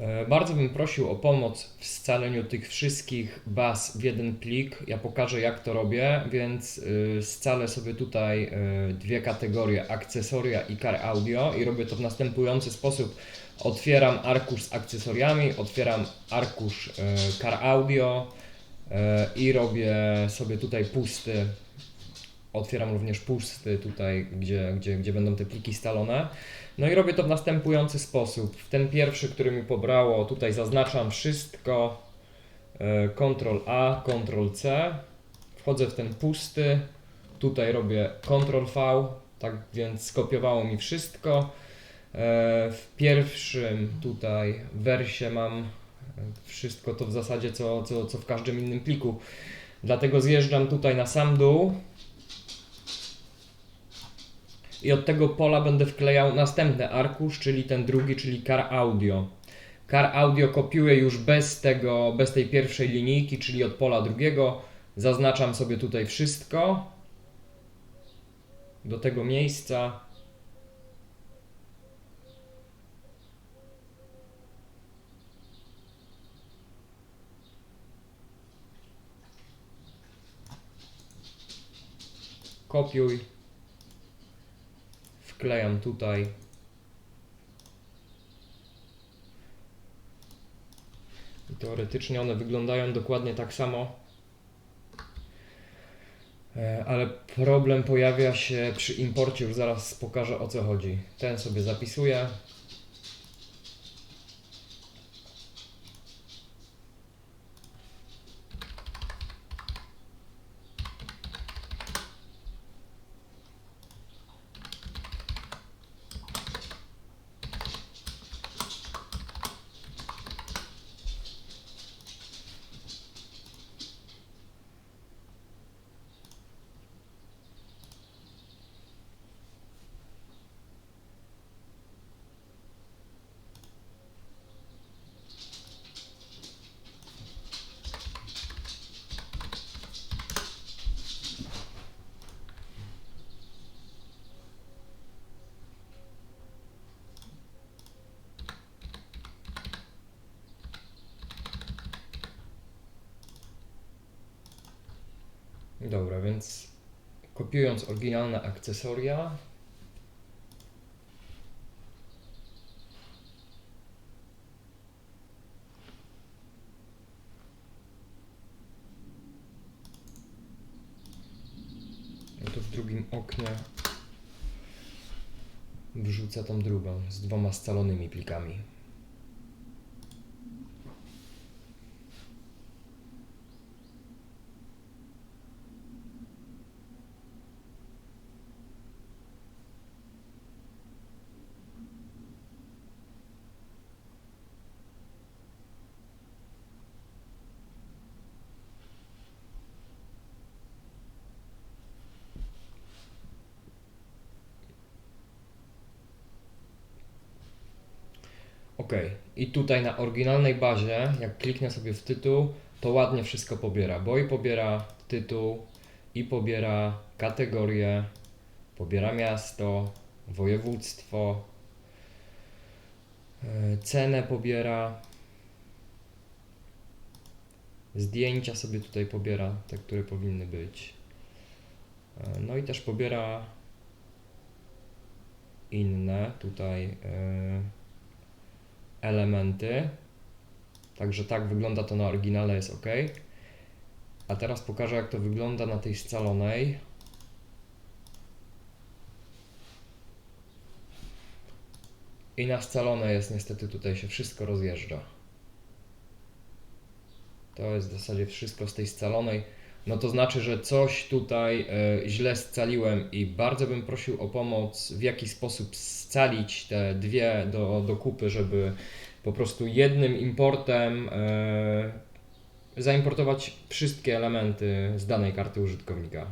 E, Bardzo bym prosił o pomoc w scaleniu tych wszystkich baz w jeden plik. Ja pokażę jak to robię, więc y, scalę sobie tutaj y, dwie kategorie akcesoria i car audio i robię to w następujący sposób. Otwieram arkusz z akcesoriami, otwieram arkusz car audio y, i robię sobie tutaj pusty. Otwieram również pusty tutaj, gdzie, gdzie, gdzie będą te pliki scalone. No i robię to w następujący sposób. W ten pierwszy, który mi pobrało, tutaj zaznaczam wszystko. e, Ctrl A, Ctrl C. Wchodzę w ten pusty. Tutaj robię Ctrl V. Tak więc skopiowało mi wszystko. E, W pierwszym tutaj wersie mam wszystko to w zasadzie co, co, co w każdym innym pliku. Dlatego zjeżdżam tutaj na sam dół i od tego pola będę wklejał następny arkusz, czyli ten drugi, czyli car audio. Car audio kopiuję już bez tego, bez tej pierwszej linijki, czyli od pola drugiego. Zaznaczam sobie tutaj wszystko do tego miejsca. Kopiuj wklejam tutaj. I teoretycznie one wyglądają dokładnie tak samo. E, Ale problem pojawia się przy imporcie, już zaraz pokażę o co chodzi. Ten sobie zapisuję. Dobra, więc kopiując oryginalne akcesoria, no to w drugim oknie wrzucę tą drugą z dwoma scalonymi plikami. Ok, i tutaj na oryginalnej bazie, jak kliknę sobie w tytuł, to ładnie wszystko pobiera, bo i pobiera tytuł, i pobiera kategorię, pobiera miasto, województwo, e, cenę pobiera, zdjęcia sobie tutaj pobiera, te, które powinny być. E, No i też pobiera inne tutaj. e, elementy. Także tak wygląda to na oryginale, jest ok. A teraz pokażę, jak to wygląda na tej scalonej. I na scalone jest niestety tutaj się wszystko rozjeżdża. To jest w zasadzie wszystko z tej scalonej. No to znaczy, że coś tutaj e, źle scaliłem i bardzo bym prosił o pomoc, w jaki sposób scalić te dwie do, do kupy, żeby po prostu jednym importem e, zaimportować wszystkie elementy z danej karty użytkownika.